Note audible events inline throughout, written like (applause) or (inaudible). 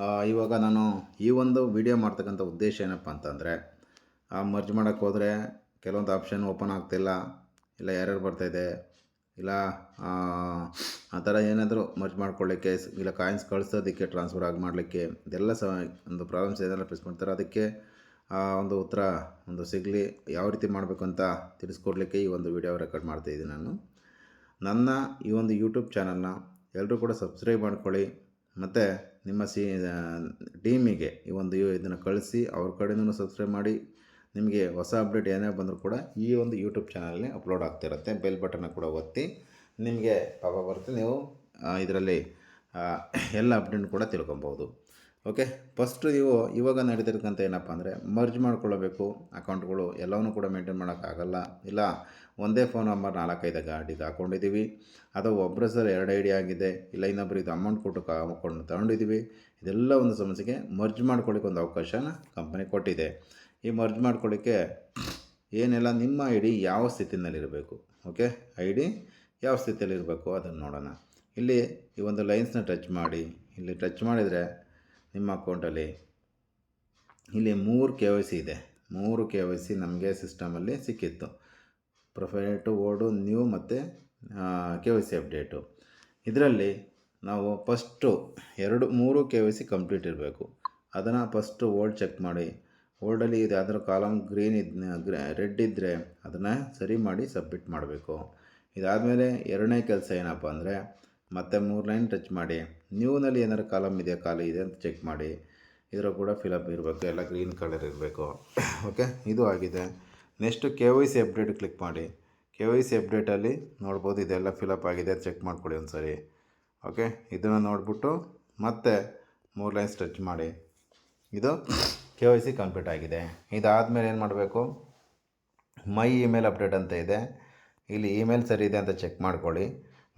ಆ, ಇವಾಗ ನಾನು ಈ ಒಂದು ವಿಡಿಯೋ ಮಾಡ್ತಕ್ಕಂಥ ಉದ್ದೇಶ ಏನಪ್ಪ ಅಂತಂದರೆ ಮರ್ಜ್ ಮಾಡೋಕ್ಕೆ ಹೋದರೆ ಕೆಲವೊಂದು ಆಪ್ಷನ್ ಓಪನ್ ಆಗ್ತಿಲ್ಲ ಇಲ್ಲ ಯಾರ್ಯಾರು ಬರ್ತಾಯಿದೆ ಇಲ್ಲ ಆ, ಆ ಥರ ಏನಾದರೂ ಮರ್ಜ್ ಮಾಡ್ಕೊಳ್ಳಿಕ್ಕೆ ಸ್- ಇಲ್ಲ ಕಾಯಿನ್ಸ್ ಕಳಿಸೋದಕ್ಕೆ ಟ್ರಾನ್ಸ್ಫರ್ ಆಗಿ ಮಾಡಲಿಕ್ಕೆ ಇದೆಲ್ಲ ಸಹ ಒಂದು ಪ್ರಾಬ್ಲಮ್ಸ್ ಏನೆಲ್ಲ ಫೇಸ್ ಮಾಡ್ತಾರೆ ಅದಕ್ಕೆ ಆ ಒಂದು ಉತ್ತರ ಒಂದು ಸಿಗಲಿ ಯಾವ ರೀತಿ ಮಾಡಬೇಕು ಅಂತ ತಿಳಿಸ್ಕೊಡ್ಲಿಕ್ಕೆ ಈ ಒಂದು ವಿಡಿಯೋ ರೆಕಾರ್ಡ್ ಮಾಡ್ತಾಯಿದ್ದೀನಿ ನಾನು. ನನ್ನ ಈ ಒಂದು ಯೂಟ್ಯೂಬ್ ಚಾನಲ್ನ ಎಲ್ಲರೂ ಕೂಡ ಸಬ್ಸ್ಕ್ರೈಬ್ ಮಾಡ್ಕೊಳ್ಳಿ ಮತ್ತು ನಿಮ್ಮ ಸಿ ಟೀಮಿಗೆ ಈ ಒಂದು ಇದನ್ನು ಕಳಿಸಿ ಅವ್ರ ಕಡೆಯೂ ಸಬ್ಸ್ಕ್ರೈಬ್ ಮಾಡಿ. ನಿಮಗೆ ಹೊಸ ಅಪ್ಡೇಟ್ ಏನೇ ಬಂದರೂ ಕೂಡ ಈ ಒಂದು ಯೂಟ್ಯೂಬ್ ಚಾನಲಲ್ಲಿ ಅಪ್ಲೋಡ್ ಆಗ್ತಿರುತ್ತೆ ಬೆಲ್ ಬಟನ್ನ ಕೂಡ ಒತ್ತಿ. ನಿಮಗೆ ಪಾಪ ಬರುತ್ತೆ ನೀವು ಇದರಲ್ಲಿ ಎಲ್ಲ ಅಪ್ಡೇಟ್ ಕೂಡ ತಿಳ್ಕೊಬೋದು. ಓಕೆ ಫಸ್ಟ್ ನೀವು ಇವಾಗ ನಡೀತಿರ್ತಕ್ಕಂಥ ಏನಪ್ಪ ಅಂದರೆ ಮರ್ಜ್ ಮಾಡ್ಕೊಳ್ಳಬೇಕು, ಅಕೌಂಟ್ಗಳು ಎಲ್ಲವನ್ನೂ ಕೂಡ ಮೇಂಟೈನ್ ಮಾಡೋಕ್ಕಾಗಲ್ಲ. ಇಲ್ಲ, ಒಂದೇ ಫೋನ್ ನಂಬರ್ ನಾಲ್ಕೈದು ಗಾಡಿಗೆ ಹಾಕ್ಕೊಂಡಿದ್ದೀವಿ ಅಥವಾ ಒಬ್ಬರ ಸರ್ ಎರಡು ಐ ಡಿ ಆಗಿದೆ, ಇಲ್ಲ ಇನ್ನೊಬ್ಬರಿಗೆ ಅಮೌಂಟ್ ಕೊಟ್ಟು ಕೊಂಡು ತಗೊಂಡಿದ್ದೀವಿ. ಇದೆಲ್ಲ ಒಂದು ಸಮಸ್ಯೆಗೆ ಮರ್ಜ್ ಮಾಡ್ಕೊಳ್ಳಿಕ್ಕೆ ಒಂದು ಅವಕಾಶನ ಕಂಪನಿ ಕೊಟ್ಟಿದೆ. ಈ ಮರ್ಜ್ ಮಾಡ್ಕೊಳ್ಳಿಕ್ಕೆ ಏನೆಲ್ಲ ನಿಮ್ಮ ಐ ಡಿ ಯಾವ ಸ್ಥಿತಿನಲ್ಲಿರಬೇಕು? ಓಕೆ ಐ ಡಿ ಯಾವ ಸ್ಥಿತಿಯಲ್ಲಿರಬೇಕು? ಅದನ್ನು ನೋಡೋಣ. ಇಲ್ಲಿ ಈ ಒಂದು ಲೈನ್ಸ್ನ ಟಚ್ ಮಾಡಿ. ಇಲ್ಲಿ ಟಚ್ ಮಾಡಿದರೆ ನಿಮ್ಮ ಅಕೌಂಟಲ್ಲಿ ಇಲ್ಲಿ ಮೂರು ಕೆ ವೈ ಸಿ ಇದೆ. ಮೂರು ಕೆ ವೈ ಸಿ ನಮಗೆ ಸಿಸ್ಟಮಲ್ಲಿ ಸಿಕ್ಕಿತ್ತು. ಪ್ರೊಫೈಟು ಓಡು ನ್ಯೂ ಮತ್ತು ಕೆ ವೈ ಸಿ ಅಪ್ಡೇಟು. ಇದರಲ್ಲಿ ನಾವು ಫಸ್ಟು ಎರಡು, ಮೂರು ಕೆ ವೈ ಸಿ ಕಂಪ್ಲೀಟ್ ಇರಬೇಕು. ಅದನ್ನು ಫಸ್ಟು ಓಲ್ಡ್ ಚೆಕ್ ಮಾಡಿ. ಓಲ್ಡಲ್ಲಿ ಇದು ಅದರ ಕಾಲಮ್ ಗ್ರೀನ್ ಇದ್ ರೆಡ್ ಇದ್ದರೆ ಅದನ್ನು ಸರಿ ಮಾಡಿ ಸಬ್ಮಿಟ್ ಮಾಡಬೇಕು. ಇದಾದಮೇಲೆ ಎರಡನೇ ಕೆಲಸ ಏನಪ್ಪ ಅಂದರೆ ಮತ್ತೆ ಮೂರು ಲೈನ್ ಟಚ್ ಮಾಡಿ. ನ್ಯೂನಲ್ಲಿ ಏನಾದ್ರು ಕಾಲಮ್ ಇದೆಯಾ? ಖಾಲಿ ಇದೆ ಅಂತ ಚೆಕ್ ಮಾಡಿ. ಇದರ ಕೂಡ ಫಿಲಪ್ ಇರಬೇಕು. ಎಲ್ಲ ಗ್ರೀನ್ ಕಲರ್ ಇರಬೇಕು. ಓಕೆ ಇದು ಆಗಿದೆ. Next K Y C update click ಮಾಡಿ. ಕೆ ವೈ ಸಿ ಅಪ್ಡೇಟಲ್ಲಿ ನೋಡ್ಬೋದು ಇದೆಲ್ಲ ಫಿಲಪ್ ಆಗಿದೆ ಚೆಕ್ ಮಾಡ್ಕೊಳ್ಳಿ ಒಂದು ಸರಿ ಓಕೆ ಇದನ್ನು ನೋಡಿಬಿಟ್ಟು ಮತ್ತೆ ಮೂರು ಲೈನ್ಸ್ ಟಚ್ ಮಾಡಿ. ಇದು ಕೆ ವೈ ಸಿ ಕಂಪ್ಲೀಟ್ ಆಗಿದೆ. ಇದಾದಮೇಲೆ ಏನು ಮಾಡಬೇಕು? ಮೈ ಇಮೇಲ್ ಅಪ್ಡೇಟ್ ಅಂತ ಇದೆ. ಇಲ್ಲಿ ಇಮೇಲ್ ಸರಿ ಇದೆ ಅಂತ ಚೆಕ್ ಮಾಡ್ಕೊಳ್ಳಿ.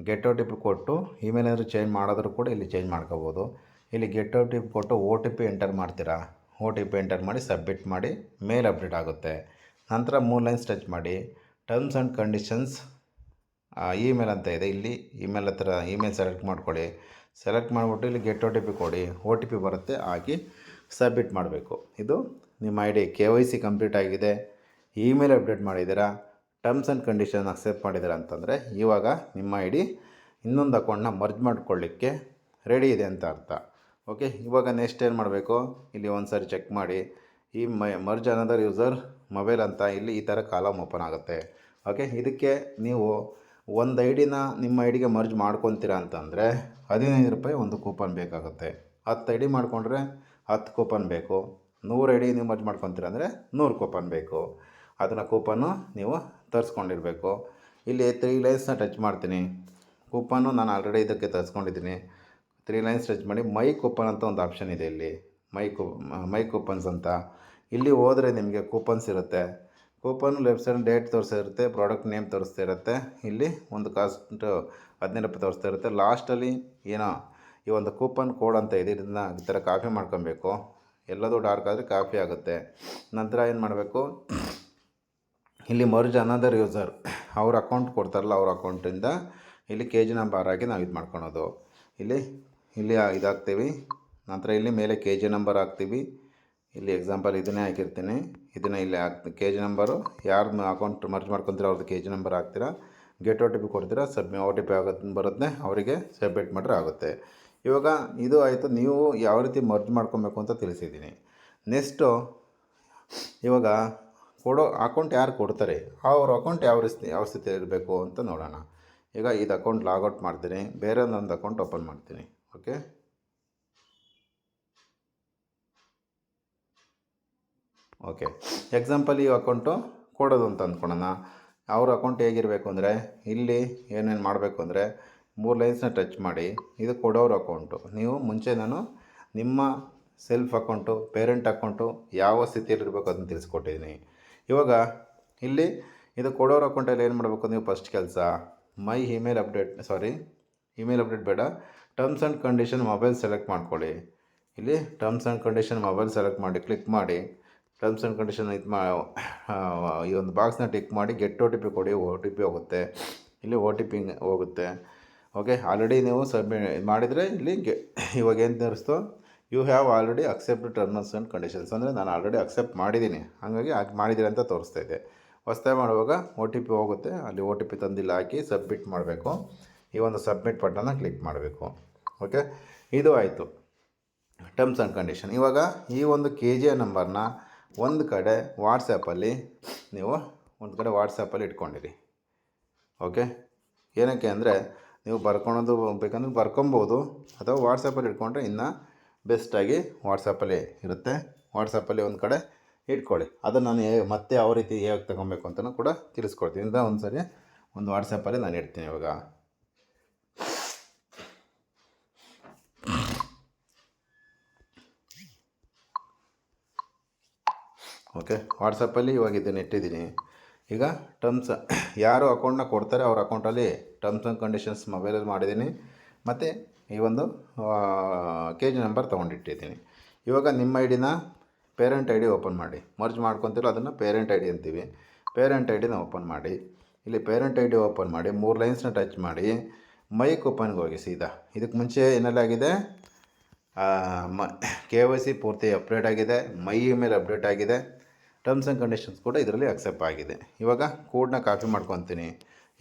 ಗೆಟ್ ಓ ಟಿ ಪಿ ಕೊಟ್ಟು ಇಮೇಲ್ ಏನಾದರೂ ಚೇಂಜ್ ಮಾಡಿದ್ರೂ ಕೂಡ ಇಲ್ಲಿ ಚೇಂಜ್ ಮಾಡ್ಕೋಬೋದು. ಇಲ್ಲಿ ಗೆಟ್ ಓ ಟಿ ಪಿ ಕೊಟ್ಟು ಓ ಟಿ ಪಿ ಎಂಟರ್ ಮಾಡ್ತೀರಾ? ಓ ಟಿ ಪಿ ಎಂಟರ್ ಮಾಡಿ ಸಬ್ಮಿಟ್ ಮಾಡಿ ಮೇಲ್ ಅಪ್ಡೇಟ್ ಆಗುತ್ತೆ. ನಂತರ ಮೂರು ಲೈನ್ಸ್ ಟಚ್ ಮಾಡಿ. ಟರ್ಮ್ಸ್ ಆ್ಯಂಡ್ ಕಂಡೀಷನ್ಸ್ ಇಮೇಲ್ ಅಂತ ಇದೆ. ಇಲ್ಲಿ ಇಮೇಲ್ ಹತ್ರ ಇಮೇಲ್ ಸೆಲೆಕ್ಟ್ ಮಾಡ್ಕೊಳ್ಳಿ. ಸೆಲೆಕ್ಟ್ ಮಾಡಿಬಿಟ್ಟು ಇಲ್ಲಿ ಗೆಟ್ ಓ ಟಿ ಪಿ ಕೊಡಿ. ಓ ಟಿ ಪಿ ಬರುತ್ತೆ ಹಾಕಿ ಸಬ್ಮಿಟ್ ಮಾಡಬೇಕು. ಇದು ನಿಮ್ಮ I D K Y C complete ಆಗಿದೆ. ಇಮೇಲ್ ಅಪ್ಡೇಟ್ ಮಾಡಿದ್ದೀರಾ? ಟರ್ಮ್ಸ್ ಆ್ಯಂಡ್ ಕಂಡೀಷನ್ ಅಕ್ಸೆಪ್ಟ್ ಮಾಡಿದ್ದೀರಾ ಅಂತಂದರೆ, ಇವಾಗ ನಿಮ್ಮ ಐ ಡಿ ಇನ್ನೊಂದು ಅಕೌಂಟ್ನ ಮರ್ಜ್ ಮಾಡ್ಕೊಳ್ಳಿಕ್ಕೆ ರೆಡಿ ಇದೆ ಅಂತ ಅರ್ಥ. ಓಕೆ ಇವಾಗ ನೆಕ್ಸ್ಟ್ ಏನು ಮಾಡಬೇಕು? ಇಲ್ಲಿ ಒಂದು ಸಾರಿ ಚೆಕ್ ಮಾಡಿ. ಈ ಮರ್ಜ್ ಅನದರ್ ಯೂಸರ್ ಮೊಬೈಲ್ ಅಂತ ಇಲ್ಲಿ ಈ ಥರ ಕಾಲಮ್ ಓಪನ್ ಆಗುತ್ತೆ. ಓಕೆ ಇದಕ್ಕೆ ನೀವು ಒಂದು ಐ ಡಿನ ನಿಮ್ಮ ಐ ಡಿಗೆ ಮರ್ಜ್ ಮಾಡ್ಕೊತೀರಾ ಅಂತಂದರೆ, ಹದಿನೈದು ರೂಪಾಯಿ ಒಂದು ಕೂಪನ್ ಬೇಕಾಗುತ್ತೆ. ಹತ್ತು ಐ ಡಿ ಮಾಡಿಕೊಂಡ್ರೆ ಹತ್ತು ಕೂಪನ್ ಬೇಕು. ನೂರು ಐ ಡಿ ನೀವು ಮರ್ಜ್ ಮಾಡ್ಕೊತೀರ ಅಂದರೆ ನೂರು ಕೂಪನ್ ಬೇಕು. ಅದನ್ನು ಕೂಪನ್ನು ನೀವು ತರಿಸ್ಕೊಂಡಿರಬೇಕು. ಇಲ್ಲಿ ತ್ರೀ ಲೈನ್ಸ್ನ ಟಚ್ ಮಾಡ್ತೀನಿ. ಕೂಪನ್ನು ನಾನು ಆಲ್ರೆಡಿ ಇದಕ್ಕೆ ತರಿಸ್ಕೊಂಡಿದ್ದೀನಿ. ತ್ರೀ ಲೈನ್ಸ್ ಟಚ್ ಮಾಡಿ ಮೈ ಕೂಪನ್ ಅಂತ ಒಂದು ಆಪ್ಷನ್ ಇದೆ ಇಲ್ಲಿ. ಮೈ ಕೂ, ಮೈ ಕೂಪನ್ಸ್ ಅಂತ. ಇಲ್ಲಿ ಹೋದರೆ ನಿಮಗೆ ಕೂಪನ್ಸ್ ಇರುತ್ತೆ. ಕೂಪನ್ ಲೆಫ್ಟ್ ಸೈಡ್ ಡೇಟ್ ತೋರಿಸಿರುತ್ತೆ ಪ್ರಾಡಕ್ಟ್ ನೇಮ್ ತೋರಿಸ್ತಾ ಇರುತ್ತೆ. ಇಲ್ಲಿ ಒಂದು ಕಾಸ್ಟ್ ಹದಿನೈದು ರೂಪಾಯಿ ತೋರಿಸ್ತಾ ಇರುತ್ತೆ. ಲಾಸ್ಟಲ್ಲಿ ಏನೋ, ಈ ಒಂದು ಕೂಪನ್ ಕೋಡ್ ಅಂತ ಇದೆ, ಇದನ್ನ ಈ ಥರ ಕಾಫಿ ಮಾಡ್ಕೊಬೇಕು. ಎಲ್ಲದೂ ಡಾರ್ಕ್ ಆದರೆ ಕಾಫಿ ಆಗುತ್ತೆ. ನಂತರ ಏನು ಮಾಡಬೇಕು? ಇಲ್ಲಿ ಮರ್ಜ್ ಅನದರ್ ಯೂಸರ್ ಅವ್ರ ಅಕೌಂಟ್ ಕೊಡ್ತಾರಲ್ಲ ಅವ್ರ ಅಕೌಂಟಿಂದ ಇಲ್ಲಿ ಕೆ ಜಿ ನಂಬರ್ ಹಾಕಿ ನಾವು ಇದು ಮಾಡ್ಕೊಳೋದು. ಇಲ್ಲಿ ಇಲ್ಲಿ ಇದಾಗ್ತೀವಿ ನಂತರ ಇಲ್ಲಿ ಮೇಲೆ ಕೆ ಜಿ ನಂಬರ್ ಹಾಕ್ತೀವಿ. ಇಲ್ಲಿ ಎಕ್ಸಾಂಪಲ್ ಇದನ್ನೇ ಹಾಕಿರ್ತೀನಿ. ಇದನ್ನೇ ಇಲ್ಲಿ ಹಾಕ್ತಿ ಕೆ ಜಿ ನಂಬರು ಯಾರು ಅಕೌಂಟ್ ಮರ್ಜ್ ಮಾಡ್ಕೊತೀರ ಅವ್ರದ್ದು ಕೆ ಜಿ ನಂಬರ್ ಹಾಕ್ತೀರಾ? ಗೆಟ್ ಓ ಟಿ ಪಿ ಕೊಡ್ತೀರಾ? ಸಬ್ಮಿ ಓ ಟಿ ಪಿ ಆಗುತ್ತೆ ಬರುತ್ತೆ ಅವರಿಗೆ ಸಬ್ಮಿಟ್ ಮಾಡಿದ್ರೆ ಆಗುತ್ತೆ. ಇವಾಗ ಇದು ಆಯಿತು. ನೀವು ಯಾವ ರೀತಿ ಮರ್ಜ್ ಮಾಡ್ಕೊಬೇಕು ಅಂತ ತಿಳಿಸಿದ್ದೀನಿ. ನೆಕ್ಸ್ಟು ಇವಾಗ ಕೊಡೋ ಅಕೌಂಟ್ ಯಾರು ಕೊಡ್ತಾರೆ? ಅವ್ರ ಅಕೌಂಟ್ ಯಾವ ರೀತಿ, ಯಾವ ಸ್ಥಿತಿ ಇರಬೇಕು ಅಂತ ನೋಡೋಣ. ಈಗ ಇದು ಅಕೌಂಟ್ ಲಾಗೌಟ್ ಮಾಡ್ತೀನಿ ಬೇರೆ ಒಂದು ಅಕೌಂಟ್ ಓಪನ್ ಮಾಡ್ತೀನಿ ಓಕೆ ಓಕೆ ಎಕ್ಸಾಂಪಲ್ ಈ ಅಕೌಂಟು ಕೊಡೋದು ಅಂತ ಅಂದ್ಕೊಳೋಣ ಅವ್ರ ಅಕೌಂಟ್ ಹೇಗಿರಬೇಕು ಅಂದರೆ, ಇಲ್ಲಿ ಏನೇನು ಮಾಡಬೇಕು ಅಂದರೆ, ಮೂರು ಲೈನ್ಸ್ನ ಟಚ್ ಮಾಡಿ, ಇದು ಕೊಡೋರ ಅಕೌಂಟು ನೀವು ಮುಂಚೆ ನಾನು ನಿಮ್ಮ ಸೆಲ್ಫ್ ಅಕೌಂಟು ಪೇರೆಂಟ್ ಅಕೌಂಟು ಯಾವ ಸ್ಥಿತಿಯಲ್ಲಿರಬೇಕು ಅದನ್ನು ತಿಳಿಸ್ಕೊಟ್ಟಿದ್ದೀನಿ. ಇವಾಗ ಇಲ್ಲಿ ಇದು ಕೊಡೋರು ಅಕೌಂಟಲ್ಲಿ ಏನು ಮಾಡಬೇಕು ನೀವು ಫಸ್ಟ್ ಕೆಲಸ? My email update sorry email update ಬೇಡ. Terms and condition mobile select ಮಾಡ್ಕೊಳ್ಳಿ. ಇಲ್ಲಿ terms and condition mobile select ಮಾಡಿ ಕ್ಲಿಕ್ ಮಾಡಿ. ಟರ್ಮ್ಸ್ ಆ್ಯಂಡ್ ಕಂಡೀಷನ್ ಇದು ಮಾ ಈ ಒಂದು ಬಾಕ್ಸ್ನ ಟಿಕ್ ಮಾಡಿ ಗೆಟ್ ಒ ಟಿ ಪಿ ಕೊಡಿ ಓ ಟಿ ಪಿ ಹೋಗುತ್ತೆ. ಇಲ್ಲಿ ಒ ಟಿ ಪಿ ಹೋಗುತ್ತೆ. ಓಕೆ ಆಲ್ರೆಡಿ ನೀವು ಸಬ್ಮಿ ಮಾಡಿದರೆ ಇಲ್ಲಿ ಇವಾಗ ಏನು ತೋರಿಸ್ತು? You have already accept terms and conditions ಅಂದರೆ ನಾನು ಆಲ್ರೆಡಿ ಅಕ್ಸೆಪ್ಟ್ ಮಾಡಿದ್ದೀನಿ. ಹಾಗಾಗಿ ಹಾಗೆ ಮಾಡಿದ್ದೀರಿ ಅಂತ ತೋರಿಸ್ತಾ ಇದೆ. ಹೊಸ್ದಾಗಿ ಮಾಡುವಾಗ ಒ ಟಿ ಪಿ ಹೋಗುತ್ತೆ. ಅಲ್ಲಿ ಒ ಟಿ ಪಿ ತಂದಿಲ್ಲ ಹಾಕಿ ಸಬ್ಮಿಟ್ ಮಾಡಬೇಕು. ಈ ಒಂದು ಸಬ್ಮಿಟ್ ಬಟನ್ನ ಕ್ಲಿಕ್ ಮಾಡಬೇಕು. ಓಕೆ ಇದು ಆಯಿತು. ಟರ್ಮ್ಸ್ ಆ್ಯಂಡ್ ಕಂಡೀಷನ್ ಇವಾಗ ಈ ಒಂದು ಕೆ ಜಿಯ ನಂಬರ್ನ ಒಂದು ಕಡೆ ವಾಟ್ಸಪ್ಪಲ್ಲಿ ನೀವು ಒಂದು ಕಡೆ ವಾಟ್ಸಪ್ಪಲ್ಲಿ ಇಟ್ಕೊಂಡಿರಿ. ಓಕೆ ಏನಕ್ಕೆ ಅಂದರೆ ನೀವು ಬರ್ಕೊಳೋದು ಬೇಕಂದ್ರೆ ಬರ್ಕೊಬೋದು. ಅಥವಾ ವಾಟ್ಸಪ್ಪಲ್ಲಿ ಇಟ್ಕೊಂಡ್ರೆ ಇನ್ನೂ ಬೆಸ್ಟಾಗಿ ವಾಟ್ಸಪ್ಪಲ್ಲಿ ಇರುತ್ತೆ. ವಾಟ್ಸಪ್ಪಲ್ಲಿ ಒಂದು ಕಡೆ ಇಟ್ಕೊಳ್ಳಿ. ಅದನ್ನು ನಾನು ಹೇಗೆ ಮತ್ತೆ ಯಾವ ರೀತಿ ಹೇಗೆ ತಗೊಬೇಕು ಅಂತಲೂ ಕೂಡ ತಿಳಿಸ್ಕೊಡ್ತೀನಿ. ಇಂದ ಒಂದು ಸರಿ ಒಂದು ವಾಟ್ಸಪ್ಪಲ್ಲಿ ನಾನು ಇಡ್ತೀನಿ ಇವಾಗ. ಓಕೆ, ವಾಟ್ಸಪ್ಪಲ್ಲಿ ಇವಾಗ ಇದನ್ನು ಇಟ್ಟಿದ್ದೀನಿ. ಈಗ ಟರ್ಮ್ಸ್ ಯಾರು ಅಕೌಂಟ್ನ ಕೊಡ್ತಾರೆ ಅವ್ರ ಅಕೌಂಟಲ್ಲಿ ಟರ್ಮ್ಸ್ ಆ್ಯಂಡ್ ಕಂಡೀಷನ್ಸ್ ಮೊಬೈಲಲ್ಲಿ ಮಾಡಿದ್ದೀನಿ. ಮತ್ತು ಈ ಒಂದು ಕೆ ಜಿ ನಂಬರ್ ತೊಗೊಂಡಿಟ್ಟಿದ್ದೀನಿ. ಇವಾಗ ನಿಮ್ಮ ಐ ಡಿನ ಪೇರೆಂಟ್ ಐ ಡಿ ಓಪನ್ ಮಾಡಿ. ಮರ್ಜ್ ಮಾಡ್ಕೊತಿರೋ ಅದನ್ನು ಪೇರೆಂಟ್ ಐ ಡಿ ಅಂತೀವಿ. ಪೇರೆಂಟ್ ಐ ಡಿನ ಓಪನ್ ಮಾಡಿ. ಇಲ್ಲಿ ಪೇರೆಂಟ್ ಐ ಡಿ ಓಪನ್ ಮಾಡಿ, ಮೂರು ಲೈನ್ಸ್ನ ಟಚ್ ಮಾಡಿ, ಮೈಕ್ ಓಪನ್ಗೆ ಹೋಗಿ ಸೀದಾ. ಇದಕ್ಕೆ ಮುಂಚೆ ಏನಲ್ಲಾಗಿದೆ ಮ, ಕೆ ವೈ ಸಿ ಪೂರ್ತಿ ಅಪ್ಡೇಟ್ ಆಗಿದೆ. ಮೈ ಮೇಲೆ ಅಪ್ಡೇಟ್ ಆಗಿದೆ. ಟರ್ಮ್ಸ್ ಆ್ಯಂಡ್ ಕಂಡೀಷನ್ಸ್ ಕೂಡ ಇದರಲ್ಲಿ ಅಕ್ಸೆಪ್ಟ್ ಆಗಿದೆ. ಇವಾಗ ಕೋಡ್ನ ಕಾಪಿ ಮಾಡ್ಕೊತೀನಿ.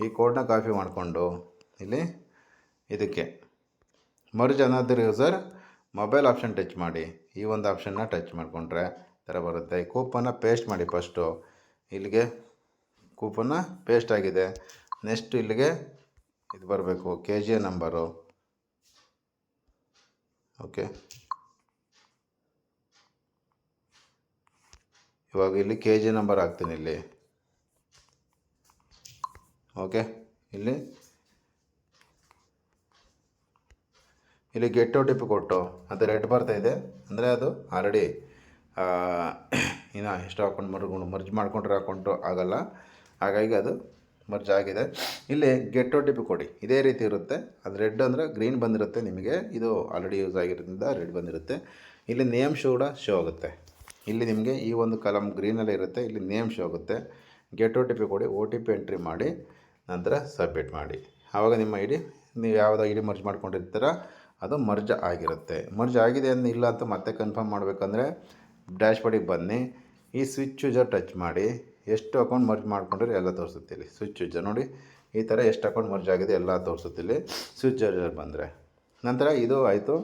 ಈ ಕೋಡ್ನ ಕಾಪಿ ಮಾಡಿಕೊಂಡು ಇಲ್ಲಿ ಇದಕ್ಕೆ merge another user mobile option touch ಮಾಡಿ. ಈ ಒಂದು ಆಪ್ಷನ್ನ ಟಚ್ ಮಾಡಿಕೊಂಡ್ರೆ ಥರ ಬರುತ್ತೆ. ಈ ಕೂಪನ್ನ ಪೇಸ್ಟ್ ಮಾಡಿ ಫಸ್ಟು ಇಲ್ಲಿಗೆ ಕೂಪನ್ನ ಪೇಸ್ಟ್ ಆಗಿದೆ. ನೆಕ್ಸ್ಟ್ ಇಲ್ಲಿಗೆ ಇದು ಬರಬೇಕು. K G number. ಓಕೆ. ಇವಾಗ ಇಲ್ಲಿ ಕೆ ಜಿ ನಂಬರ್ ಹಾಕ್ತೀನಿ ಇಲ್ಲಿ. ಓಕೆ. ಇಲ್ಲಿ ಇಲ್ಲಿ ಗೆಟ್ ಒ ಟಿ ಪಿ ಕೊಟ್ಟು, ಮತ್ತು ರೆಡ್ ಬರ್ತಾ ಇದೆ. ಅಂದರೆ ಅದು ಆಲ್ರೆಡಿ ಇನ್ನು ಎಷ್ಟು ಅಕೌಂಟ್ ಮರ್ಕೊಂಡು ಮರ್ಜ್ ಮಾಡಿಕೊಂಡ್ರೆ ಅಕೌಂಟು ಆಗಲ್ಲ. ಹಾಗಾಗಿ ಅದು ಮರ್ಜ್ ಆಗಿದೆ. ಇಲ್ಲಿ ಗೆಟ್ ಒ ಟಿ ಕೊಡಿ. ಇದೇ ರೀತಿ ಇರುತ್ತೆ. ಅದು ರೆಡ್ ಅಂದರೆ ಗ್ರೀನ್ ಬಂದಿರುತ್ತೆ ನಿಮಗೆ. ಇದು ಆಲ್ರೆಡಿ ಯೂಸ್ ಆಗಿರೋದ್ರಿಂದ ರೆಡ್ ಬಂದಿರುತ್ತೆ. ಇಲ್ಲಿ ನೇಮ್ ಶೋ ಕೂಡ ಶೋ ಆಗುತ್ತೆ. ಇಲ್ಲಿ ನಿಮಗೆ ಈ ಒಂದು ಕಲಮ್ ಗ್ರೀನಲ್ಲೇ ಇರುತ್ತೆ. ಇಲ್ಲಿ ನೇಮ್ ಶೋ ಆಗುತ್ತೆ. ಗೆಟ್ ಒ ಟಿ ಪಿ ಕೊಡಿ. ಒ ಟಿ ಪಿ ಎಂಟ್ರಿ ಮಾಡಿ, ನಂತರ ಸಬ್ಮಿಟ್ ಮಾಡಿ. ಆವಾಗ ನಿಮ್ಮ ಐ ಡಿ ನೀವು ಯಾವುದೋ ಐ ಡಿ ಮರ್ಜ್ ಮಾಡ್ಕೊಂಡಿರ್ತೀರ ಅದು ಮರ್ಜ್ ಆಗಿರುತ್ತೆ. ಮರ್ಜ್ ಆಗಿದೆ ಅಂತ ಇಲ್ಲ ಅಂತ ಮತ್ತೆ ಕನ್ಫರ್ಮ್ ಮಾಡಬೇಕಂದ್ರೆ ಡ್ಯಾಶ್ ಬೋರ್ಡಿಗೆ ಬನ್ನಿ. ಈ ಸ್ವಿಚ್ ಯೂಸರ್ ಟಚ್ ಮಾಡಿ. ಎಷ್ಟು ಅಕೌಂಟ್ ಮರ್ಜ್ ಮಾಡ್ಕೊಂಡ್ರೆ ಎಲ್ಲ ತೋರಿಸುತ್ತೆ ಇಲ್ಲಿ. ಸ್ವಿಚ್ ಯೂಸರ್ ನೋಡಿ. ಈ ಥರ ಎಷ್ಟು ಅಕೌಂಟ್ ಮರ್ಜ್ ಆಗಿದೆ ಎಲ್ಲ ತೋರಿಸುತ್ತೆ ಇಲ್ಲಿ. ಸ್ವಿಚ್ ಯೂಸರ್ ಬಂದರೆ. ನಂತರ ಇದು ಆಯಿತು.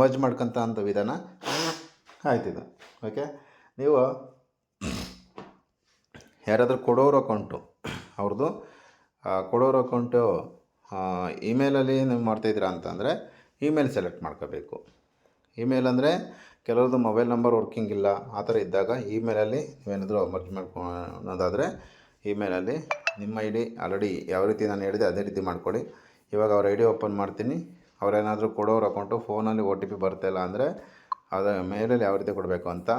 ಮರ್ಜ್ ಮಾಡ್ಕೊಂತ ವಿಧಾನ ಆಯ್ತು ಇದು. ಓಕೆ ನೀವು ಯಾರಾದರೂ ಕೊಡೋರು ಅಕೌಂಟು ಅವ್ರದ್ದು ಕೊಡೋರು ಅಕೌಂಟು ಇಮೇಲಲ್ಲಿ ನೀವು ಮಾಡ್ತಾಯಿದ್ದೀರಾ ಅಂತಂದರೆ ಇಮೇಲ್ ಸೆಲೆಕ್ಟ್ ಮಾಡ್ಕೋಬೇಕು. ಇಮೇಲ್ ಅಂದರೆ ಕೆಲವ್ರದ್ದು ಮೊಬೈಲ್ ನಂಬರ್ ವರ್ಕಿಂಗ್ ಇಲ್ಲ, ಆ ಥರ ಇದ್ದಾಗ ಇಮೇಲಲ್ಲಿ ನೀವೇನಾದರೂ ಮರ್ಜ್ ಮಾಡ್ಕೊಳೋದಾದರೆ ಇಮೇಲಲ್ಲಿ ನಿಮ್ಮ ಐ ಡಿ ಆಲ್ರೆಡಿ ಯಾವ ರೀತಿ ನಾನು ಹೇಳಿದೆ ಅದೇ ರೀತಿ ಮಾಡ್ಕೊಳ್ಳಿ. ಇವಾಗ ಅವ್ರ ಐ ಡಿ ಓಪನ್ ಮಾಡ್ತೀನಿ. ಅವರೇನಾದರೂ ಕೊಡೋರು ಅಕೌಂಟು ಫೋನಲ್ಲಿ ಓ ಟಿ ಪಿ ಬರ್ತಾಯಿಲ್ಲ ಅಂದರೆ ಅದು ಮೇಲಲ್ಲಿ ಯಾವ ರೀತಿ ಕೊಡಬೇಕು ಅಂತ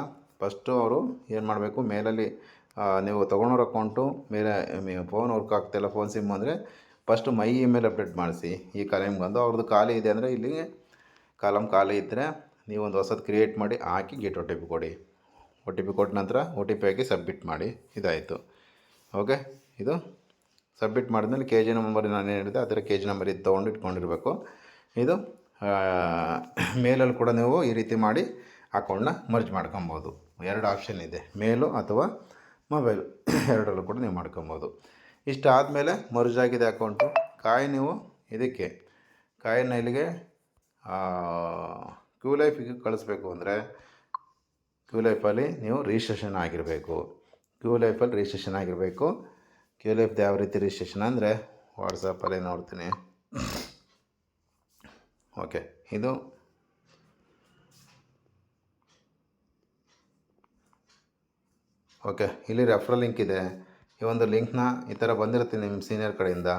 ಫಸ್ಟು ಅವರು ಏನು ಮಾಡಬೇಕು? ಮೇಲಲ್ಲಿ ನೀವು ತೊಗೊಳೋರು ಅಕೌಂಟು ಮೇಲೆ ಫೋನ್ ವರ್ಕ್ ಆಗ್ತಾಯಿಲ್ಲ ಫೋನ್ ಸಿಮ್ ಅಂದರೆ ಫಸ್ಟು ಮೈ ಇಮೇಲ್ ಅಪ್ಡೇಟ್ ಮಾಡಿಸಿ. ಈ ಕಾಲಮ್ಗೆ ಬಂದು? ಅವ್ರದ್ದು ಖಾಲಿ ಇದೆ ಅಂದರೆ ಇಲ್ಲಿ ಕಾಲಮ್ ಖಾಲಿ ಇದ್ದರೆ ನೀವು ಒಂದು ಹೊಸದು ಕ್ರಿಯೇಟ್ ಮಾಡಿ ಹಾಕಿ ಗೇಟ್ ಒ ಟಿ ಪಿ ಕೊಡಿ. ಒ ಟಿ ಪಿ ಕೊಟ್ಟ ನಂತರ ಒ ಟಿ ಪಿ ಹಾಕಿ ಸಬ್ಮಿಟ್ ಮಾಡಿ. ಇದಾಯಿತು. ಓಕೆ ಇದು ಸಬ್ಮಿಟ್ ಮಾಡಿದ್ಮೇಲೆ ಕೆ ಜಿ ನಂಬರ್ ನಾನು ಹೇಳಿದೆ. ಅದರ ಕೆ ಜಿ ನಂಬರ್ ಇದು ತೊಗೊಂಡು ಇಟ್ಕೊಂಡಿರಬೇಕು. ಇದು ಮೇಲಲ್ಲಿ ಕೂಡ ನೀವು ಈ ರೀತಿ ಮಾಡಿ ಅಕೌಂಟ್ನ ಮರ್ಜ್ ಮಾಡ್ಕೊಬೋದು. ಎರಡು ಆಪ್ಷನ್ ಇದೆ. ಮೇಲು ಅಥವಾ ಮೊಬೈಲ್ ಎರಡರಲ್ಲೂ ಕೂಡ ನೀವು ಮಾಡ್ಕೊಬೋದು. ಇಷ್ಟು ಆದಮೇಲೆ ಮರ್ಜ್ ಅಕೌಂಟು ಕಾಯಿ ನೀವು ಇದಕ್ಕೆ, ಕಾಯಿನ ಇಲ್ಲಿಗೆ ಕ್ಯೂ ಲೈಫಿಗೆ ಕಳಿಸ್ಬೇಕು ಅಂದರೆ ಕ್ಯೂ ಲೈಫಲ್ಲಿ ನೀವು ರಿಜಿಸ್ಟ್ರೇಷನ್ ಆಗಿರಬೇಕು. ಕ್ಯೂ ಲೈಫಲ್ಲಿ ರಿಜಿಸ್ಟ್ರೇಷನ್ ಆಗಿರಬೇಕು. ಕ್ಯೂ ಲೈಫ್ದು ಯಾವ ರೀತಿ ರಿಜಿಸ್ಟ್ರೇಷನ್ ಅಂದರೆ ವಾಟ್ಸಪ್ಪಲ್ಲಿ ನೋಡ್ತೀನಿ. ಓಕೆ ಇದು ಓಕೆ ಇಲ್ಲಿ ರೆಫ್ರಲ್ ಲಿಂಕ್ ಇದೆ. ಈ ಒಂದು ಲಿಂಕ್ನ ಈ ಥರ ಬಂದಿರುತ್ತೆ ನಿಮ್ಮ ಸೀನಿಯರ್ ಕಡೆಯಿಂದ.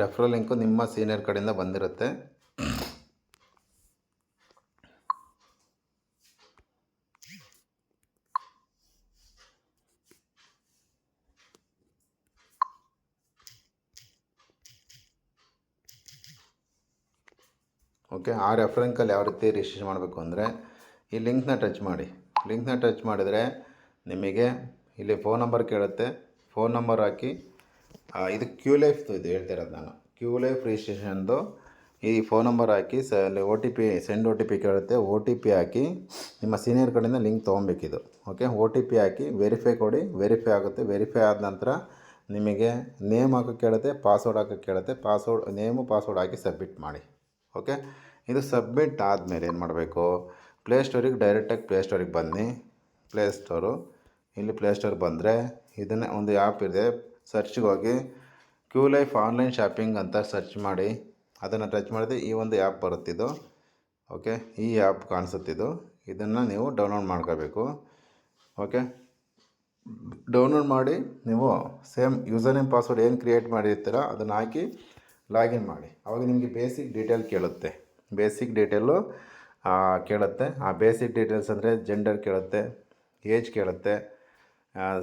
ರೆಫರಲ್ ಲಿಂಕು ನಿಮ್ಮ ಸೀನಿಯರ್ ಕಡೆಯಿಂದ ಬಂದಿರುತ್ತೆ. ಓಕೆ ಆ ರೆಫರೆನ್ಕಲ್ಲಿ ಯಾವ ರೀತಿ ರಿಜಿಸ್ಟ್ರೇಷನ್ ಮಾಡಬೇಕು ಅಂದರೆ ಈ ಲಿಂಕ್ನ ಟಚ್ ಮಾಡಿ. ಲಿಂಕ್ನ ಟಚ್ ಮಾಡಿದರೆ ನಿಮಗೆ ಇಲ್ಲಿ ಫೋನ್ ನಂಬರ್ ಕೇಳುತ್ತೆ. ಫೋನ್ ನಂಬರ್ ಹಾಕಿ ಇದು ಕ್ಯೂ ಲೈಫ್ದು ಇದು ಹೇಳ್ತಿರೋದು ನಾನು. ಕ್ಯೂ ಲೈಫ್ ರಿಜಿಸ್ಟ್ರೇಷನ್ದು ಈ ಫೋನ್ ನಂಬರ್ ಹಾಕಿ ಸ, ಅಲ್ಲಿ O T P send O T P ಕೇಳುತ್ತೆ. ಓ ಟಿ ಪಿ ಹಾಕಿ ನಿಮ್ಮ ಸೀನಿಯರ್ ಕಡೆಯಿಂದ ಲಿಂಕ್ ತೊಗೊಬೇಕಿದು. ಓಕೆ ಓ ಟಿ ಪಿ ಹಾಕಿ ವೆರಿಫೈ ಕೊಡಿ. ವೆರಿಫೈ ಆಗುತ್ತೆ. ವೆರಿಫೈ ಆದ ನಂತರ ನಿಮಗೆ ನೇಮ್ ಹಾಕೋಕ್ಕೆ ಕೇಳುತ್ತೆ ಪಾಸ್ವರ್ಡ್ ಹಾಕೋಕ್ಕೆ ಕೇಳುತ್ತೆ. ಪಾಸ್ವರ್ಡ್ ನೇಮು ಪಾಸ್ವರ್ಡ್ ಹಾಕಿ ಸಬ್ಮಿಟ್ ಮಾಡಿ. ಓಕೆ? ಇದು ಸಬ್ಮಿಟ್ ಆದಮೇಲೆ ಏನು ಮಾಡಬೇಕು? ಪ್ಲೇಸ್ಟೋರಿಗೆ ಡೈರೆಕ್ಟಾಗಿ ಪ್ಲೇಸ್ಟೋರಿಗೆ ಬನ್ನಿ. ಪ್ಲೇಸ್ಟೋರು ಇಲ್ಲಿ ಪ್ಲೇಸ್ಟೋರ್ ಬಂದರೆ ಇದನ್ನೇ ಒಂದು ಆ್ಯಪ್ ಇದೆ. ಸರ್ಚ್ಗೆ ಹೋಗಿ ಕ್ಯೂ ಲೈಫ್ ಆನ್ಲೈನ್ ಶಾಪಿಂಗ್ ಅಂತ ಸರ್ಚ್ ಮಾಡಿ. ಅದನ್ನು ಟಚ್ ಮಾಡಿದ್ರೆ ಈ ಒಂದು ಆ್ಯಪ್ ಬರುತ್ತಿದ್ದು ಓಕೆ? ಈ ಆ್ಯಪ್ ಕಾಣಿಸುತ್ತಿದ್ದು ಇದನ್ನು ನೀವು ಡೌನ್ಲೋಡ್ ಮಾಡ್ಕೋಬೇಕು ಓಕೆ? ಡೌನ್ಲೋಡ್ ಮಾಡಿ ನೀವು ಸೇಮ್ ಯೂಸರ್ ನೇಮ್ ಪಾಸ್ವರ್ಡ್ ಏನು ಕ್ರಿಯೇಟ್ ಮಾಡಿರ್ತೀರ ಅದನ್ನು ಹಾಕಿ ಲಾಗಿನ್ ಮಾಡಿ. ಅವಾಗ ನಿಮಗೆ ಬೇಸಿಕ್ ಡೀಟೇಲ್ ಕೇಳುತ್ತೆ. ಬೇಸಿಕ್ ಡೀಟೇಲು ಕೇಳುತ್ತೆ. ಆ ಬೇಸಿಕ್ ಡೀಟೇಲ್ಸ್ ಅಂದರೆ ಜೆಂಡರ್ ಕೇಳುತ್ತೆ ಏಜ್ ಕೇಳುತ್ತೆ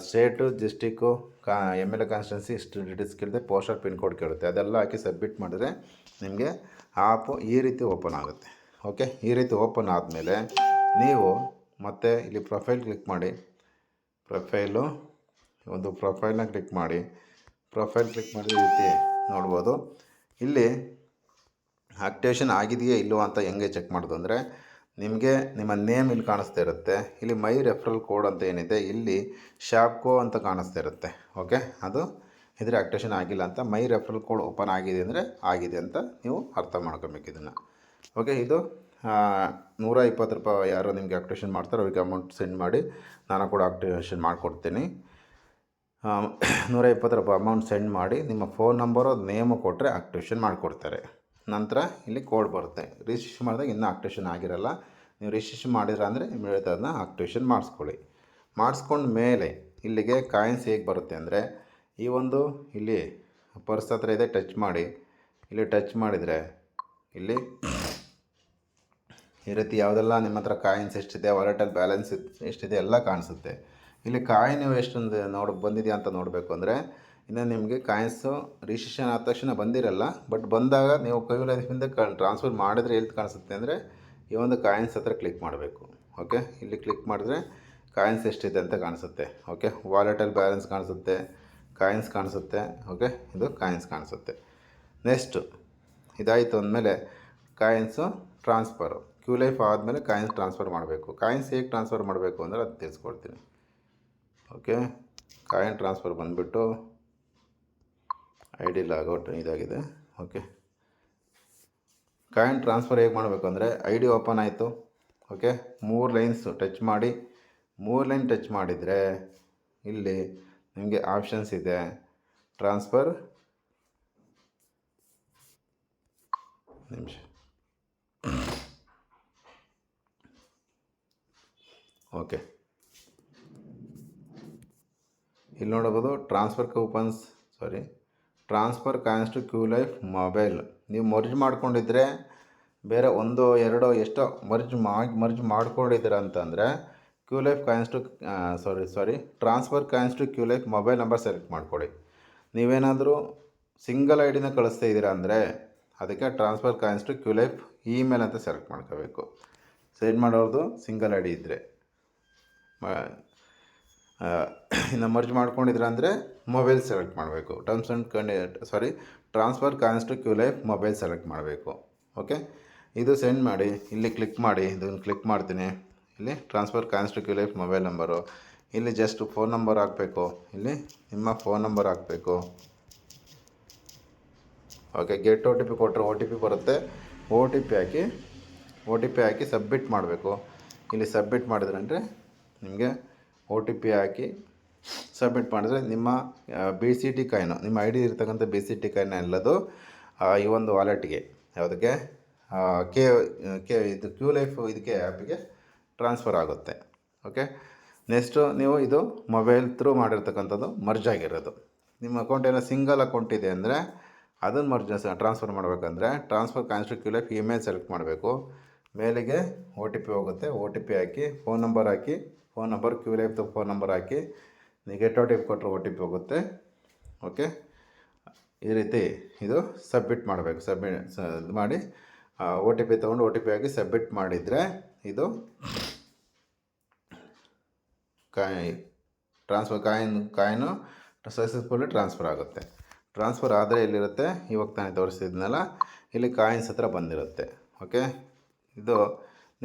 ಸ್ಟೇಟು ಡಿಸ್ಟಿಕ್ಕು ಕಾ ಎಂ ಎಲ್ ಎ ಕಾನ್ಸ್ಟೆನ್ಸಿ ಇಷ್ಟು ಡೀಟೇಲ್ಸ್ ಕೇಳುತ್ತೆ. ಪೋಸ್ಟರ್ ಪಿನ್ ಕೋಡ್ ಕೇಳುತ್ತೆ. ಅದೆಲ್ಲ ಹಾಕಿ ಸಬ್ಮಿಟ್ ಮಾಡಿದ್ರೆ ನಿಮಗೆ ಆ್ಯಪು ಈ ರೀತಿ ಓಪನ್ ಆಗುತ್ತೆ. ಓಕೆ ಈ ರೀತಿ ಓಪನ್ ಆದಮೇಲೆ ನೀವು ಮತ್ತೆ ಇಲ್ಲಿ ಪ್ರೊಫೈಲ್ ಕ್ಲಿಕ್ ಮಾಡಿ. ಪ್ರೊಫೈಲು ಒಂದು ಪ್ರೊಫೈಲ್ನ ಕ್ಲಿಕ್ ಮಾಡಿ. ಪ್ರೊಫೈಲ್ ಕ್ಲಿಕ್ ಮಾಡಿದ ರೀತಿ ನೋಡ್ಬೋದು. ಇಲ್ಲಿ ಆಕ್ಟಿವೇಶನ್ ಆಗಿದೆಯಾ ಇಲ್ಲೋ ಅಂತ ಹೆಂಗೆ ಚೆಕ್ ಮಾಡೋದು ಅಂದರೆ, ನಿಮಗೆ ನಿಮ್ಮ ನೇಮ್ ಇಲ್ಲಿ ಕಾಣಿಸ್ತಾ ಇರುತ್ತೆ. ಇಲ್ಲಿ ಮೈ ರೆಫರಲ್ ಕೋಡ್ ಅಂತ ಏನಿದೆ, ಇಲ್ಲಿ ಶಾಪ್ಕೋ ಅಂತ ಕಾಣಿಸ್ತಾ ಇರುತ್ತೆ. ಓಕೆ ಅದು ಇದ್ರೆ ಆಕ್ಟಿವೇಶನ್ ಆಗಿಲ್ಲ ಅಂತ ಮೈ ರೆಫರಲ್ ಕೋಡ್ ಓಪನ್ ಆಗಿದೆ ಅಂದರೆ ಆಗಿದೆ ಅಂತ ನೀವು ಅರ್ಥ ಮಾಡ್ಕೊಬೇಕು ಇದನ್ನು. ಓಕೆ ಇದು ನೂರ ಇಪ್ಪತ್ತು ರೂಪಾಯಿ ಯಾರು ನಿಮಗೆ ಆಕ್ಟಿವೇಶನ್ ಮಾಡ್ತಾರೋ, ಅವ್ರಿಗೆ ಅಮೌಂಟ್ ಸೆಂಡ್ ಮಾಡಿ ನಾನು ಕೂಡ ಆಕ್ಟಿವೇಶನ್ ಮಾಡಿಕೊಡ್ತೀನಿ. (coughs) ನೂರ ಇಪ್ಪತ್ತು ರೂಪಾಯಿ ಅಮೌಂಟ್ ಸೆಂಡ್ ಮಾಡಿ ನಿಮ್ಮ ಫೋನ್ ನಂಬರು ನೇಮು ಕೊಟ್ಟರೆ ಆಕ್ಟಿವೇಷನ್ ಮಾಡಿಕೊಡ್ತಾರೆ. ನಂತರ ಇಲ್ಲಿ ಕೋಡ್ ಬರುತ್ತೆ. ರಿಜಿಸ್ಟ್ರೇಷನ್ ಮಾಡಿದಾಗ ಇನ್ನೂ ಆಕ್ಟಿವೇಷನ್ ಆಗಿರಲ್ಲ. ನೀವು ರಿಜಿಸ್ಟ್ರೇಷನ್ ಮಾಡಿದ್ರ ಅಂದರೆ ಇಮಿಡಿಯೇಟ್ ಅದನ್ನ ಆಕ್ಟಿವೇಷನ್ ಮಾಡಿಸ್ಕೊಳ್ಳಿ. ಮಾಡಿಸ್ಕೊಂಡ ಮೇಲೆ ಇಲ್ಲಿಗೆ ಕಾಯಿನ್ಸ್ ಹೇಗೆ ಬರುತ್ತೆ ಅಂದರೆ, ಈ ಒಂದು ಇಲ್ಲಿ ಪರ್ಸ್ ಹತ್ರ ಇದೆ ಟಚ್ ಮಾಡಿ. ಇಲ್ಲಿ ಟಚ್ ಮಾಡಿದರೆ, ಇಲ್ಲಿ ಈ ರೀತಿ ಯಾವುದೆಲ್ಲ ನಿಮ್ಮ ಹತ್ರ ಕಾಯಿನ್ಸ್ ಎಷ್ಟಿದೆ ವಾಲೆಟಲ್ಲಿ ಬ್ಯಾಲೆನ್ಸ್ ಎಷ್ಟಿದೆ, ಎಲ್ಲ ಕಾಣಿಸುತ್ತೆ. ಇಲ್ಲಿ ಕಾಯಿನ್ ನೀವು ಎಷ್ಟೊಂದು ನೋಡಿ, ಬಂದಿದೆಯಾ ಅಂತ ನೋಡಬೇಕು ಅಂದರೆ, ಇನ್ನು ನಿಮಗೆ ಕಾಯಿನ್ಸು ರಿಜಿಸ್ಟ್ರೇಷನ್ ಆದ ತಕ್ಷಣ ಬಂದಿರಲ್ಲ ಬಟ್ ಬಂದಾಗ ನೀವು ಕೈ ಲೈಫಿಂದ ಕ ಟ್ರಾನ್ಸ್ಫರ್ ಮಾಡಿದ್ರೆ ಎಲ್ಲಿ ಕಾಣಿಸುತ್ತೆ ಅಂದರೆ, ಈ ಒಂದು ಕಾಯಿನ್ಸ್ ಹತ್ರ ಕ್ಲಿಕ್ ಮಾಡಬೇಕು ಓಕೆ ಇಲ್ಲಿ ಕ್ಲಿಕ್ ಮಾಡಿದ್ರೆ ಕಾಯಿನ್ಸ್ ಎಷ್ಟಿದೆ ಅಂತ ಕಾಣಿಸುತ್ತೆ ಓಕೆ ವಾಲೆಟಲ್ಲಿ ಬ್ಯಾಲೆನ್ಸ್ ಕಾಣಿಸುತ್ತೆ, ಕಾಯಿನ್ಸ್ ಕಾಣಿಸುತ್ತೆ ಓಕೆ ಇದು ಕಾಯಿನ್ಸ್ ಕಾಣಿಸುತ್ತೆ. ನೆಕ್ಸ್ಟು ಇದಾಯಿತು ಅಂದಮೇಲೆ ಕಾಯಿನ್ಸು ಟ್ರಾನ್ಸ್ಫರು ಕ್ಯೂ ಲೈಫ್ ಆದಮೇಲೆ ಕಾಯಿನ್ಸ್ ಟ್ರಾನ್ಸ್ಫರ್ ಮಾಡಬೇಕು. ಕಾಯಿನ್ಸ್ ಹೇಗೆ ಟ್ರಾನ್ಸ್ಫರ್ ಮಾಡಬೇಕು ಅಂದರೆ ಅದು ತಿಳಿಸ್ಕೊಡ್ತೀನಿ. ಓಕೆ, ಕಾಯಿನ್ ಟ್ರಾನ್ಸ್ಫರ್ ಬಂದುಬಿಟ್ಟು ಐ ಡಿ ಲಾಗೌಟ್ ಇದಾಗಿದೆ, ಓಕೆ. ಕಾಯಿನ್ ಟ್ರಾನ್ಸ್ಫರ್ ಹೇಗೆ ಮಾಡಬೇಕು ಅಂದರೆ ಐ ಡಿ ಓಪನ್ ಆಯಿತು, ಓಕೆ. ಮೂರು ಲೈನ್ಸು ಟಚ್ ಮಾಡಿ, ಮೂರು ಲೈನ್ ಟಚ್ ಮಾಡಿದರೆ ಇಲ್ಲಿ ನಿಮಗೆ ಆಪ್ಷನ್ಸ್ ಇದೆ, ಟ್ರಾನ್ಸ್ಫರ್. ನಿಮಿಷ. ಓಕೆ. ಇಲ್ಲಿ ನೋಡಬಹುದು transfer coupons sorry transfer coins to Q Life mobile ನೀವು ಮರ್ಜ್ ಮಾಡ್ಕೊಂಡಿದ್ರೆ, ಬೇರೆ ಒಂದು, ಎರಡೋ, ಎಷ್ಟೋ ಮರ್ಜ್ ಮಾಡಿ ಮರ್ಜ್ ಮಾಡ್ಕೊಂಡಿದ್ದೀರ ಅಂತಂದರೆ Q Life coins to sorry sorry transfer coins to Q Life mobile number select ಮಾಡ್ಕೊಳ್ಳಿ. ನೀವೇನಾದರೂ ಸಿಂಗಲ್ ಐ ಡಿನ ಕಳಿಸ್ತಾ ಇದ್ದೀರಾ ಅಂದರೆ, ಅದಕ್ಕೆ transfer coins to Q Life email ಅಂತ ಸೆಲೆಕ್ಟ್ ಮಾಡ್ಕೋಬೇಕು. ಸೆಂಡ್ ಮಾಡೋದು ಸಿಂಗಲ್ ಐ ಡಿ ಇದ್ದರೆ ಇನ್ನು ಮರ್ಜ್ ಮಾಡ್ಕೊಂಡಿದ್ರೆ ಅಂದರೆ ಮೊಬೈಲ್ ಸೆಲೆಕ್ಟ್ ಮಾಡಬೇಕು. Terms and Kandi sorry transfer coins to Q Life mobile select ಮಾಡಬೇಕು. ಓಕೆ ಇದು ಸೆಂಡ್ ಮಾಡಿ, ಇಲ್ಲಿ ಕ್ಲಿಕ್ ಮಾಡಿ, ಇದನ್ನು ಕ್ಲಿಕ್ ಮಾಡ್ತೀನಿ. ಇಲ್ಲಿ transfer coins to Q Life mobile number ಇಲ್ಲಿ ಜಸ್ಟ್ ಫೋನ್ ನಂಬರ್ ಹಾಕಬೇಕು. ಇಲ್ಲಿ ನಿಮ್ಮ ಫೋನ್ ನಂಬರ್ ಹಾಕಬೇಕು. Okay get O T P ಕೊಟ್ಟರೆ ಓ ಟಿ ಪಿ ಬರುತ್ತೆ. ಓ ಟಿ ಪಿ ಹಾಕಿ ಓ ಟಿ ಪಿ ಹಾಕಿ ಸಬ್ಮಿಟ್ ಮಾಡಬೇಕು. ಇಲ್ಲಿ ಸಬ್ಮಿಟ್ ಮಾಡಿದ್ರೆ ಅಂದರೆ ನಿಮಗೆ ಒ ಟಿ ಪಿ ಹಾಕಿ ಸಬ್ಮಿಟ್ ಮಾಡಿದ್ರೆ ನಿಮ್ಮ ಬಿ ಸಿ ಟಿ ಕಾಯಿನು ನಿಮ್ಮ ಐ ಡಿ ಇರ್ತಕ್ಕಂಥ ಬಿ ಸಿ ಟಿ ಕಾಯಿನ ಎಲ್ಲದು ಈ ಒಂದು ವಾಲೆಟ್ಗೆ ಯಾವುದಕ್ಕೆ ಕೆ ಕೆ ಇದು ಕ್ಯೂ ಲೈಫ್ ಇದಕ್ಕೆ ಆ್ಯಪಿಗೆ ಟ್ರಾನ್ಸ್ಫರ್ ಆಗುತ್ತೆ. ಓಕೆ ನೆಕ್ಸ್ಟು ನೀವು ಇದು ಮೊಬೈಲ್ ಥ್ರೂ ಮಾಡಿರ್ತಕ್ಕಂಥದ್ದು ಮರ್ಜ್ ಆಗಿರೋದು. ನಿಮ್ಮ ಅಕೌಂಟ್ ಏನೋ ಸಿಂಗಲ್ ಅಕೌಂಟ್ ಇದೆ ಅಂದರೆ, ಅದನ್ನು ಮರ್ಜ್ ಟ್ರಾನ್ಸ್ಫರ್ ಮಾಡಬೇಕಂದ್ರೆ transfer coins to Q Life email select ಮಾಡಬೇಕು. ಮೇಲಿಗೆ ಒ ಟಿ ಪಿ ಹೋಗುತ್ತೆ ಒ ಟಿ ಪಿ ಹಾಕಿ ಫೋನ್ ನಂಬರ್ ಹಾಕಿ ಫೋನ್ ನಂಬರ್ ಕ್ಯೂ ಲೈಫ್ದು ಫೋನ್ ನಂಬರ್ ಹಾಕಿ ಗೆಟ್ ಒ ಟಿ ಪಿ ಕೊಟ್ಟರೆ ಒ ಟಿ ಪಿ ಹೋಗುತ್ತೆ. ಓಕೆ? ಈ ರೀತಿ ಇದು ಸಬ್ಮಿಟ್ ಮಾಡಬೇಕು. ಸಬ್ಮಿಟ್ ಇದು ಮಾಡಿ ಒ ಟಿ ಪಿ ತೊಗೊಂಡು ಒ ಟಿ ಪಿ ಆಗಿ ಸಬ್ಮಿಟ್ ಮಾಡಿದರೆ ಇದು ಕಾಯಿ, transfer coin, coin successfully transfer ಆಗುತ್ತೆ. ಟ್ರಾನ್ಸ್ಫರ್ ಆದರೆ ಎಲ್ಲಿರುತ್ತೆ? ಇವಾಗ ತಾನೇ ತೋರಿಸಿದ್ನಲ್ಲ, ಇಲ್ಲಿ ಕಾಯಿನ್ಸ್ ಹತ್ರ ಬಂದಿರುತ್ತೆ. ಓಕೆ? ಇದು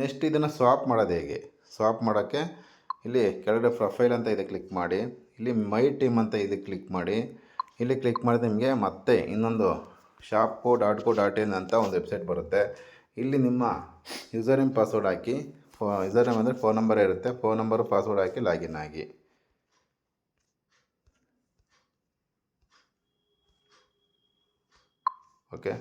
ನೆಕ್ಸ್ಟ್ ಇದನ್ನು ಸ್ವಾಪ್ ಮಾಡೋದು ಹೇಗೆ? ಸ್ವಾಪ್ ಮಾಡೋಕ್ಕೆ ಇಲ್ಲಿ ಕೆಳಗಡೆ ಪ್ರೊಫೈಲ್ ಅಂತ ಇದೆ ಕ್ಲಿಕ್ ಮಾಡಿ. ಇಲ್ಲಿ ಮೈ ಟೀಮ್ ಅಂತ ಇದೆ ಕ್ಲಿಕ್ ಮಾಡಿ. ಇಲ್ಲಿ ಕ್ಲಿಕ್ ಮಾಡಿದ್ರೆ ನಿಮಗೆ ಮತ್ತೆ ಇನ್ನೊಂದು shop co dot co dot in ಅಂತ ಒಂದು ವೆಬ್ಸೈಟ್ ಬರುತ್ತೆ. ಇಲ್ಲಿ ನಿಮ್ಮ ಯೂಸರ್ ನೇಮ್ ಪಾಸ್ವರ್ಡ್ ಹಾಕಿ, ಫೋ ಯೂಸರ್ ನೇಮ್ ಅಂದರೆ ಫೋನ್ ನಂಬರ್ ಇರುತ್ತೆ. ಫೋನ್ ನಂಬರು, ಪಾಸ್ವರ್ಡ್ ಹಾಕಿ ಲಾಗಿನ್ ಆಗಿ. ಓಕೆ.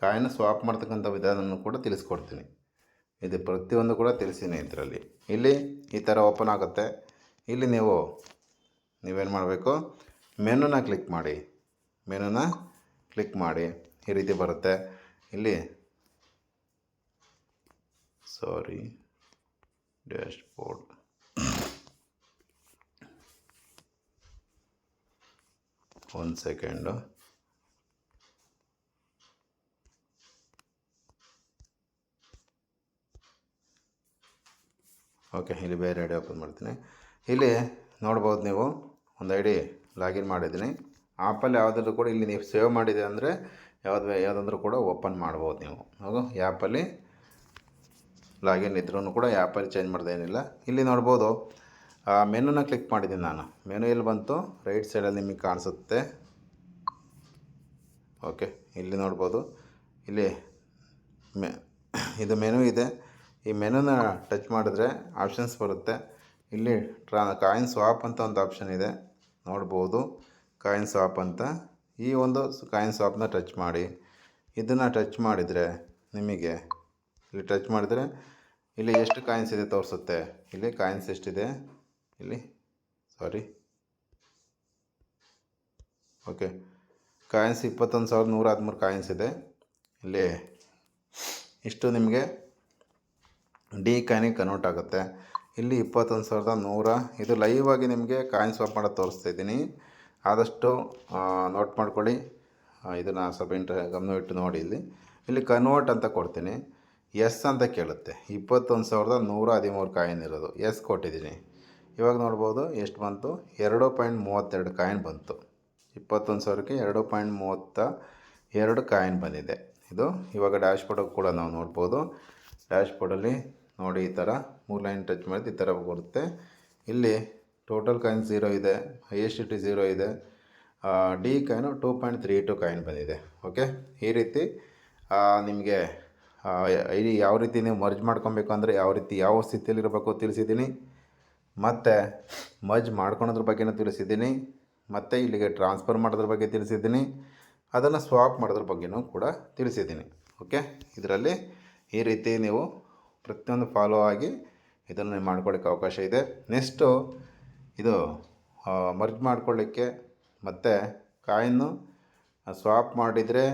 ಕಾಯಿನ ಸ್ವಾಪ್ ಮಾಡ್ತಕ್ಕಂಥ ವಿಧಾನವನ್ನು ಕೂಡ ತಿಳಿಸ್ಕೊಡ್ತೀನಿ. ಇದು ಪ್ರತಿಯೊಂದು ಕೂಡ ತಿಳಿಸಿನಿ ಇದರಲ್ಲಿ. ಇಲ್ಲಿ ಈ ಥರ ಓಪನ್ ಆಗುತ್ತೆ. ಇಲ್ಲಿ ನೀವು, ನೀವೇನು ಮಾಡಬೇಕು? ಮೆನುನ ಕ್ಲಿಕ್ ಮಾಡಿ. ಮೆನುನ ಕ್ಲಿಕ್ ಮಾಡಿ. ಈ ರೀತಿ ಬರುತ್ತೆ. ಇಲ್ಲಿ ಸಾರಿ ಡ್ಯಾಶ್ ಬೋರ್ಡ್ ಒಂದು ಸೆಕೆಂಡು ಓಕೆ, ಇಲ್ಲಿ ಬೇರೆ ಐ ಡಿ ಓಪನ್ ಮಾಡ್ತೀನಿ. ಇಲ್ಲಿ ನೋಡ್ಬೋದು ನೀವು, ಒಂದು ಐ ಡಿ ಲಾಗಿನ್ ಮಾಡಿದ್ದೀನಿ ಆ್ಯಪಲ್ಲಿ ಯಾವುದಾದ್ರೂ ಕೂಡ ಇಲ್ಲಿ ನೀವು ಸೇವ್ ಮಾಡಿದೆ ಅಂದರೆ ಯಾವ್ದು ಯಾವುದಾದ್ರೂ ಕೂಡ ಓಪನ್ ಮಾಡ್ಬೋದು ನೀವು. ಹಾಗೂ ಆ್ಯಪಲ್ಲಿ ಲಾಗಿನ್ ಇದ್ರೂ ಕೂಡ ಆ್ಯಪಲ್ಲಿ ಚೇಂಜ್ ಮಾಡ್ದೇನಿಲ್ಲ ಇಲ್ಲಿ ನೋಡ್ಬೋದು ಮೆನುನ ಕ್ಲಿಕ್ ಮಾಡಿದ್ದೀನಿ ನಾನು. ಮೆನು ಎಲ್ಲಿ ಬಂತು ರೈಟ್ ಸೈಡಲ್ಲಿ ನಿಮಗೆ ಕಾಣಿಸುತ್ತೆ. ಓಕೆ ಇಲ್ಲಿ ನೋಡ್ಬೋದು. ಇಲ್ಲಿ ಮೆ ಇದು ಮೆನು ಇದೆ. ಈ ಮೆನುನ ಟಚ್ ಮಾಡಿದ್ರೆ ಆಪ್ಷನ್ಸ್ ಬರುತ್ತೆ. ಇಲ್ಲಿ ಟ್ರಾ ಕಾಯಿನ್ ಸ್ವಾಪ್ ಅಂತ ಒಂದು ಆಪ್ಷನ್ ಇದೆ. ನೋಡ್ಬೋದು. ಕಾಯಿನ್ ಸ್ವಾಪ್ ಅಂತ. ಈ ಒಂದು ಕಾಯಿನ್ ಸ್ವಾಪ್ನ ಟಚ್ ಮಾಡಿ. ಇದನ್ನು ಟಚ್ ಮಾಡಿದರೆ ನಿಮಗೆ, ಇಲ್ಲಿ ಟಚ್ ಮಾಡಿದರೆ ಇಲ್ಲಿ ಎಷ್ಟು ಕಾಯಿನ್ಸ್ ಇದೆ ತೋರಿಸುತ್ತೆ. ಇಲ್ಲಿ ಕಾಯಿನ್ಸ್ ಎಷ್ಟಿದೆ? ಇಲ್ಲಿ ಸಾರಿ ಓಕೆ ಕಾಯಿನ್ಸ್ ಇಪ್ಪತ್ತೊಂದು ಸಾವಿರದ ನೂರ ಹದಿಮೂರು ಕಾಯಿನ್ಸ್ ಇದೆ. ಇಲ್ಲಿ ಇಷ್ಟು ನಿಮಗೆ ಡಿ ಕಾಯಿನಿಗೆ ಕನ್ವರ್ಟ್ ಆಗುತ್ತೆ. ಇಲ್ಲಿ ಇಪ್ಪತ್ತೊಂದು ಸಾವಿರದ ನೂರ, ಇದು ಲೈವ್ ಆಗಿ ನಿಮಗೆ ಕಾಯಿನ್ ಸ್ವಾಪ್ ಮಾಡೋದು ತೋರಿಸ್ತಾ ಇದ್ದೀನಿ. ಆದಷ್ಟು ನೋಟ್ ಮಾಡ್ಕೊಳ್ಳಿ. ಇದನ್ನು ಸ್ವಲ್ಪ ಇಂಟ್ರ ಗಮನವಿಟ್ಟು ನೋಡಿ ಇಲ್ಲಿ. ಇಲ್ಲಿ ಕನ್ವರ್ಟ್ ಅಂತ ಕೊಡ್ತೀನಿ. ಎಸ್ ಅಂತ ಕೇಳುತ್ತೆ. ಇಪ್ಪತ್ತೊಂದು ಸಾವಿರದ ನೂರ ಹದಿಮೂರು ಕಾಯಿನ್ ಇರೋದು. ಎಸ್ ಕೊಟ್ಟಿದ್ದೀನಿ. ಇವಾಗ ನೋಡ್ಬೋದು, ಎಷ್ಟು ಬಂತು? ಎರಡು ಪಾಯಿಂಟ್ ಮೂವತ್ತೆರಡು ಕಾಯಿನ್ ಬಂತು. ಇಪ್ಪತ್ತೊಂದು ಸಾವಿರಕ್ಕೆ ಎರಡು ಪಾಯಿಂಟ್ ಮೂವತ್ತ ಎರಡು ಕಾಯಿನ್ ಬಂದಿದೆ. ಇದು ಇವಾಗ ಡ್ಯಾಶ್ ಬೋರ್ಡ್ ಕೂಡ ನಾವು ನೋಡ್ಬೋದು. ಡ್ಯಾಶ್ ಬೋರ್ಡಲ್ಲಿ ನೋಡಿ, ಈ ಥರ ಮೂರು ಲೈನ್ ಟಚ್ ಮಾಡಿದ ಈ ಥರ ಬರುತ್ತೆ. ಇಲ್ಲಿ ಟೋಟಲ್ ಕಾಯಿನ್ ಝೀರೋ ಇದೆ ಹೈಯೆಸ್ಟ್ ಇಟ್ಟು ಝೀರೋ ಇದೆ. D coin two point three two coin ಬಂದಿದೆ ಓಕೆ ಈ ರೀತಿ ನಿಮಗೆ ಐ ಯಾವ ರೀತಿ ನೀವು ಮರ್ಜ್ ಮಾಡ್ಕೊಬೇಕು ಅಂದರೆ ಯಾವ ರೀತಿ, ಯಾವ ಸ್ಥಿತಿಯಲ್ಲಿರಬೇಕು ತಿಳಿಸಿದ್ದೀನಿ. ಮತ್ತು ಮರ್ಜ್ ಮಾಡ್ಕೊಳೋದ್ರ ಬಗ್ಗೆನೂ ತಿಳಿಸಿದ್ದೀನಿ. ಮತ್ತು ಇಲ್ಲಿಗೆ ಟ್ರಾನ್ಸ್ಫರ್ ಮಾಡೋದ್ರ ಬಗ್ಗೆ ತಿಳಿಸಿದ್ದೀನಿ. ಅದನ್ನು ಸ್ವಾಪ್ ಮಾಡೋದ್ರ ಬಗ್ಗೆನೂ ಕೂಡ ತಿಳಿಸಿದ್ದೀನಿ ಓಕೆ ಇದರಲ್ಲಿ ಈ ರೀತಿ ನೀವು ಪ್ರತಿಯೊಂದು ಫಾಲೋ ಆಗಿ ಇದನ್ನು ಮಾಡ್ಕೊಳ್ಳಿಕ್ಕೆ ಅವಕಾಶ ಇದೆ. ನೆಕ್ಸ್ಟು ಇದು ಮರ್ಜ್ ಮಾಡ್ಕೊಳ್ಳಿಕ್ಕೆ ಮತ್ತು ಕಾಯಿನ್ನು ಸ್ವಾಪ್ ಮಾಡಿದರೆ